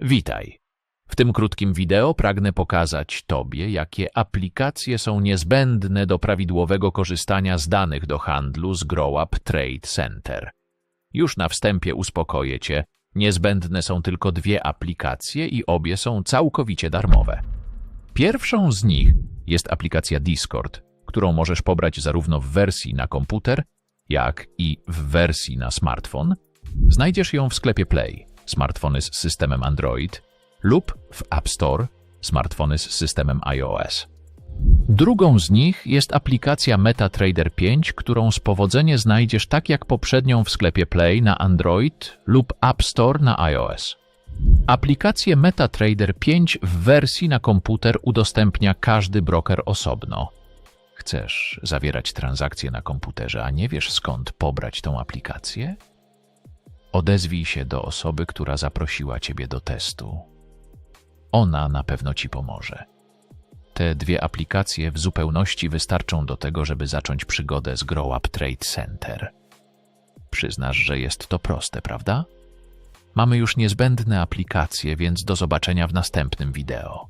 Witaj. W tym krótkim wideo pragnę pokazać Tobie, jakie aplikacje są niezbędne do prawidłowego korzystania z danych do handlu z GrowUp Trade Center. Już na wstępie uspokoję Cię, niezbędne są tylko dwie aplikacje i obie są całkowicie darmowe. Pierwszą z nich jest aplikacja Discord, którą możesz pobrać zarówno w wersji na komputer, jak i w wersji na smartfon. Znajdziesz ją w sklepie Play, smartfony z systemem Android, lub w App Store, smartfony z systemem iOS. Drugą z nich jest aplikacja MetaTrader 5, którą z powodzenia znajdziesz tak jak poprzednią w sklepie Play na Android lub App Store na iOS. Aplikację MetaTrader 5 w wersji na komputer udostępnia każdy broker osobno. Chcesz zawierać transakcje na komputerze, a nie wiesz skąd pobrać tą aplikację? Odezwij się do osoby, która zaprosiła ciebie do testu. Ona na pewno ci pomoże. Te dwie aplikacje w zupełności wystarczą do tego, żeby zacząć przygodę z GrowUp Trade Center. Przyznasz, że jest to proste, prawda? Mamy już niezbędne aplikacje, więc do zobaczenia w następnym wideo.